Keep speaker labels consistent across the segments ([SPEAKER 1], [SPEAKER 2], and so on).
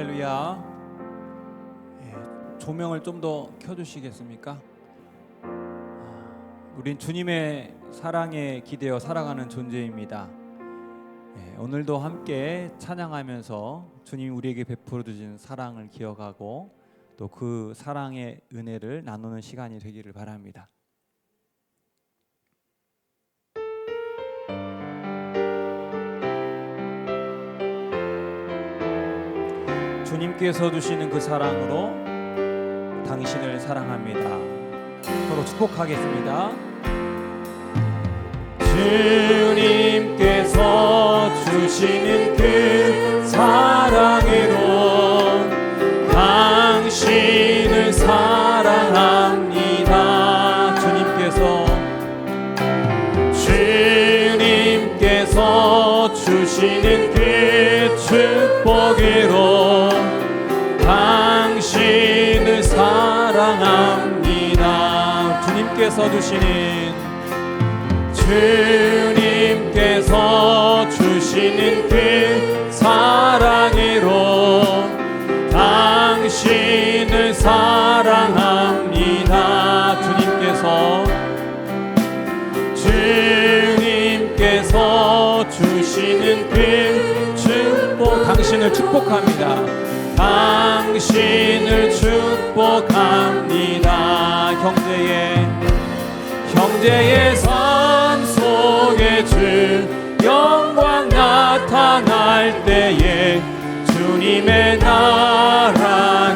[SPEAKER 1] 할렐루야. 예, 조명을 좀 더 켜주시겠습니까? 아, 우린 주님의 사랑에 기대어 살아가는 존재입니다. 예, 오늘도 함께 찬양하면서 주님 우리에게 베풀어 주신 사랑을 기억하고 또 그 사랑의 은혜를 나누는 시간이 되기를 바랍니다. 주님께서 주시는 그 사랑으로 당신을 사랑합니다. 서로 축복하겠습니다. 주님께서 주시는 그 사랑으로 당신을 사랑합니다. 주님께서 주님께서 주시는 그 축복으로 주님께서 주시는 주님께서 주시는 그 사랑으로 당신을 사랑합니다. 주님께서 주님께서 주시는 그 축복 당신을 축복합니다. 당신을 축복합니다. 형제의 형제의 삶 속에 주 영광 나타날 때에 주님의 나라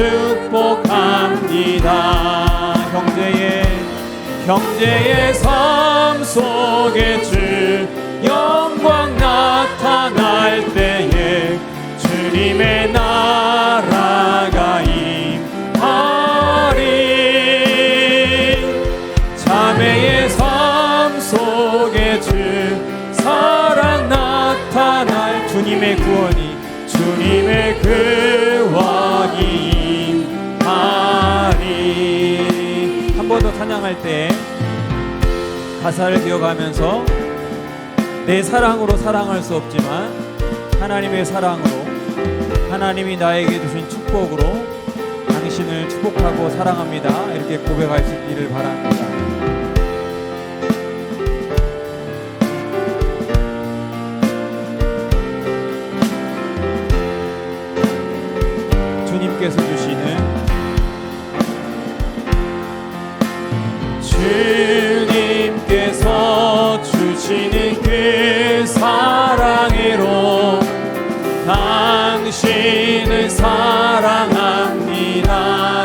[SPEAKER 1] 축복합니다. 형제의 형제의 삶 속에 주 영광 나타날 때에 주님의 나 찬양할 때 가사를 기억하면서 내 사랑으로 사랑할 수 없지만 하나님의 사랑으로 하나님이 나에게 주신 축복으로 당신을 축복하고 사랑합니다. 이렇게 고백할 수 있기를 바랍니다. 당신을 사랑합니다.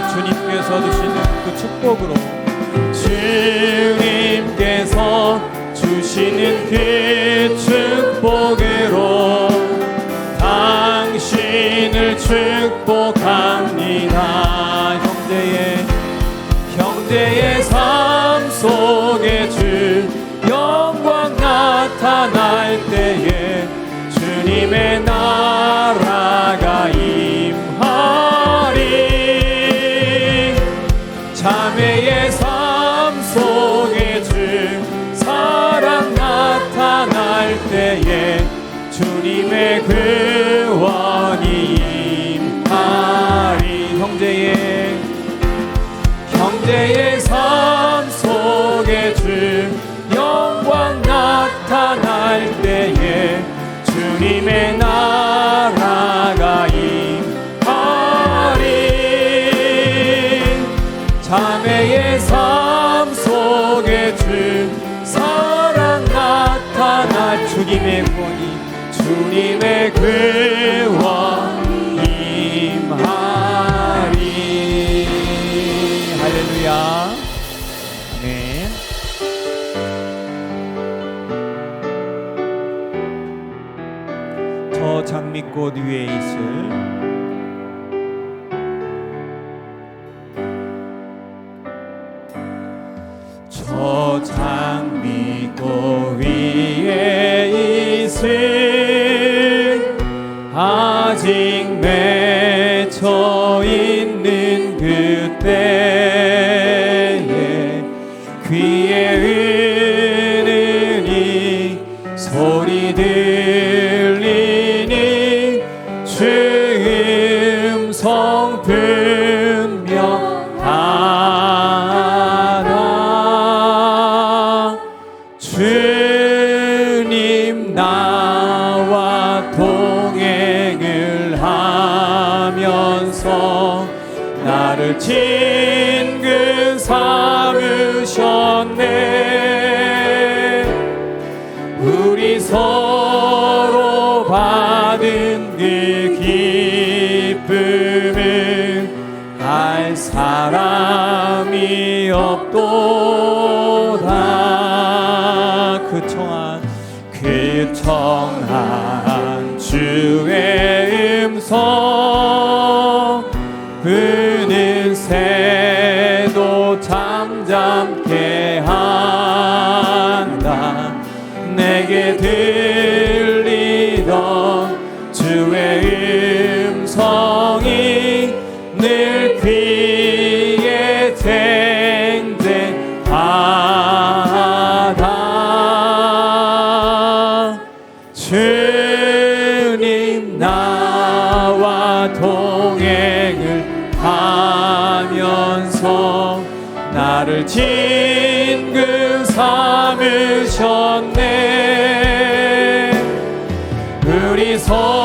[SPEAKER 1] 주님께서 주시는 그 축복으로 주님께서 주시는 그 축복으로 당신을 축복합니다. 형제의 형제의 삶 속에 주 영광 나타날 때에 주님의 나 삶 주님의 권위 주님의 괴원 임하리. 할렐루야. 네. 장미꽃 위에 있을 장미꽃 위에 아직 맺혀 있 하면서 나를 친근 삼으셨네. 우리 서로 받은 그 기쁨은 알 사람이 없도다. 그 청한 그 청 잠잠케 서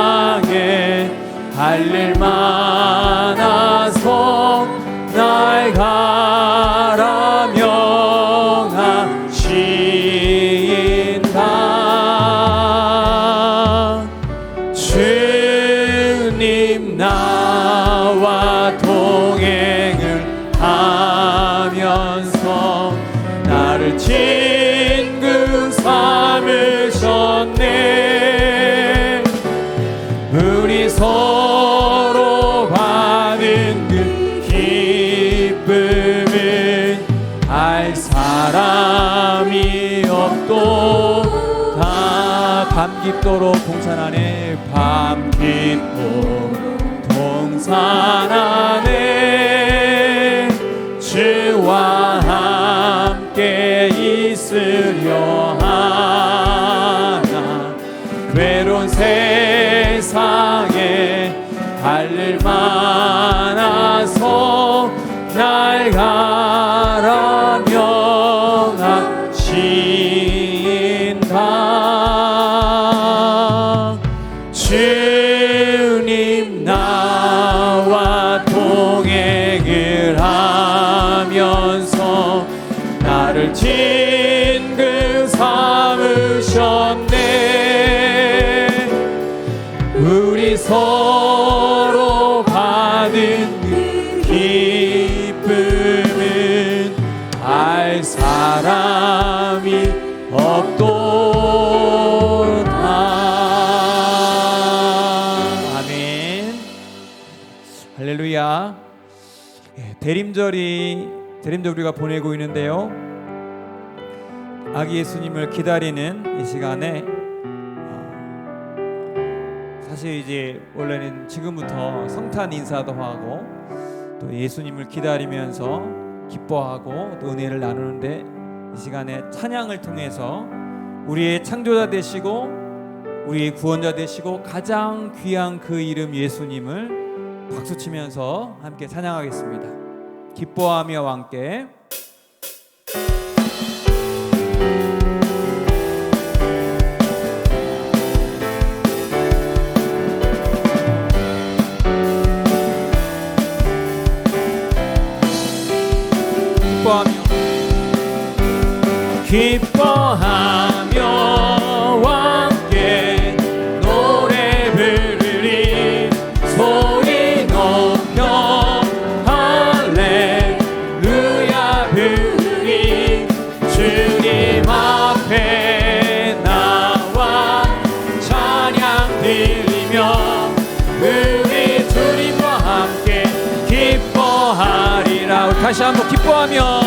[SPEAKER 1] 세상에 할일많 깊도록 동산 안에 밤 깊도록 동산 안에 주와 함께 있으려 하나. 괴로운 세상에 할일 많아서 날 가라 명하신 예, 대림절이 대림절 우리가 보내고 있는데요 아기 예수님을 기다리는 이 시간에 어, 사실 이제 원래는 지금부터 성탄 인사도 하고 또 예수님을 기다리면서 기뻐하고 또 은혜를 나누는데 이 시간에 찬양을 통해서 우리의 창조자 되시고 우리의 구원자 되시고 가장 귀한 그 이름 예수님을 박수치면서 함께 찬양하겠습니다. 기뻐하며 함께. 기뻐하며 기뻐. 다시 한번 기뻐하며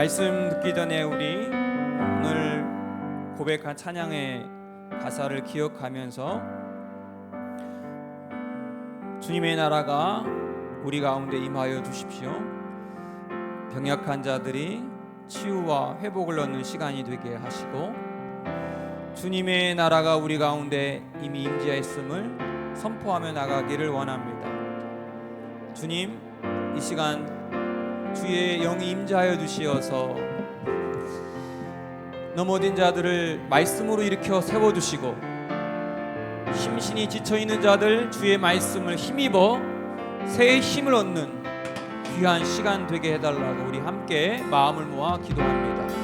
[SPEAKER 1] 말씀 듣기 전에 우리 오늘 고백한 찬양의 가사를 기억하면서 주님의 나라가 우리 가운데 임하여 주십시오. 병약한 자들이 치유와 회복을 얻는 시간이 되게 하시고 주님의 나라가 우리 가운데 이미 임재했음을 선포하며 나가기를 원합니다. 주님, 이 시간 주의 영이 임재하여 주시어서 넘어진 자들을 말씀으로 일으켜 세워 주시고 심신이 지쳐 있는 자들 주의 말씀을 힘입어 새 힘을 얻는 귀한 시간 되게 해달라고 우리 함께 마음을 모아 기도합니다.